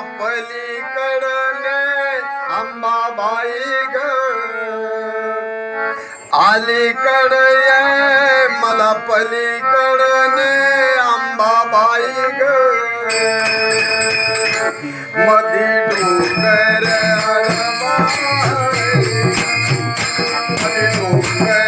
पलीकडने अंबाबाई ग. आलीकडे मला पलीकडने अंबाबाई ग. मधी डोंगर मधी डोंगर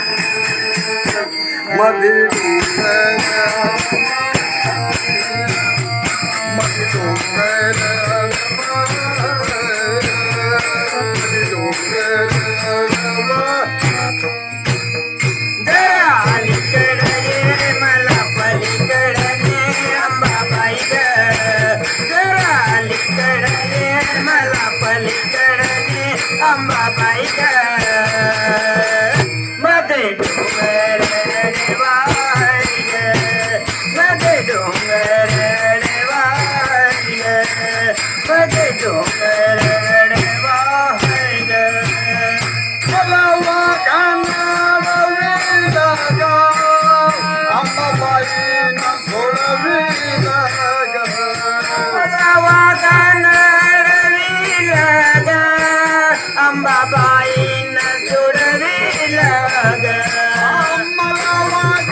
मधुसूदन मधुसूदन ಮಾಯಿನ ಸುಡಲಿಲಾಗ ಅಮ್ಮಲವಾಗ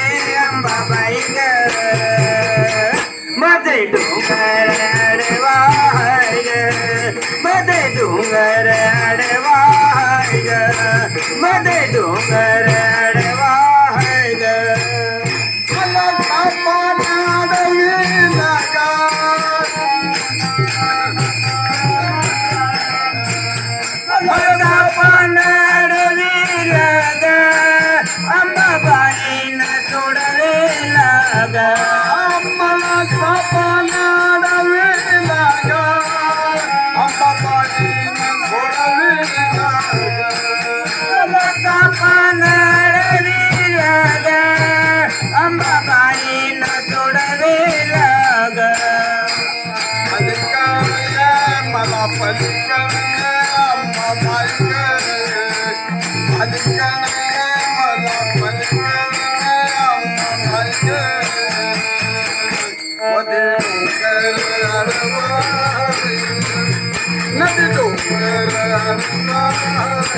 मध्ये डोंगर अडवायमध्ये डोंगर अडवायमध्ये डोंगर Papa.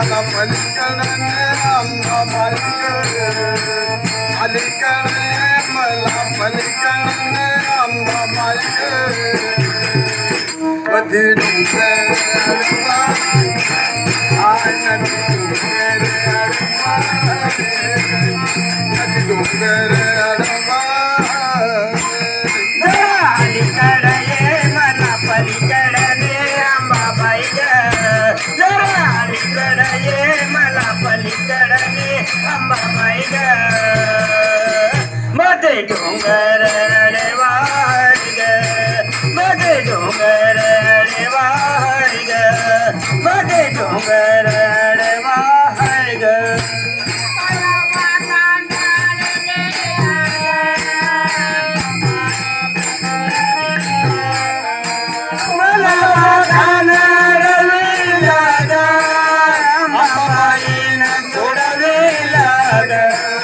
மனம் அளிக்கணமே அம்மா அளிக்கணே மலம் அளிக்கணமே அம்மா பதிலும் ஆனந்தும் பேரடமா மது டோங்கர வாழ்க மது டோங்கர வாழ்க மது டோங்கர வாழ்க Yeah.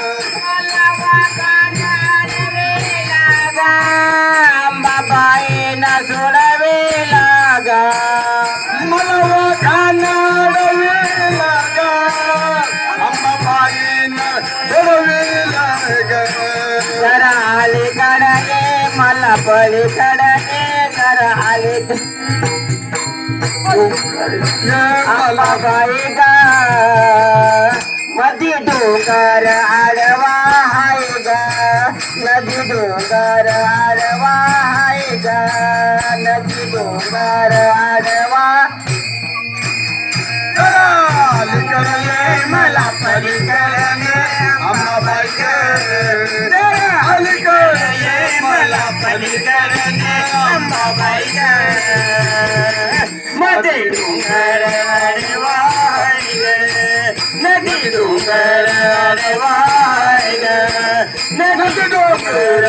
जरा अलीकडे ये मला पलीकडे ये जरा अली अंबाबाई ग डोंगर आडवा हाय ग नदी डोंगर आडवा ग नदी डोंगर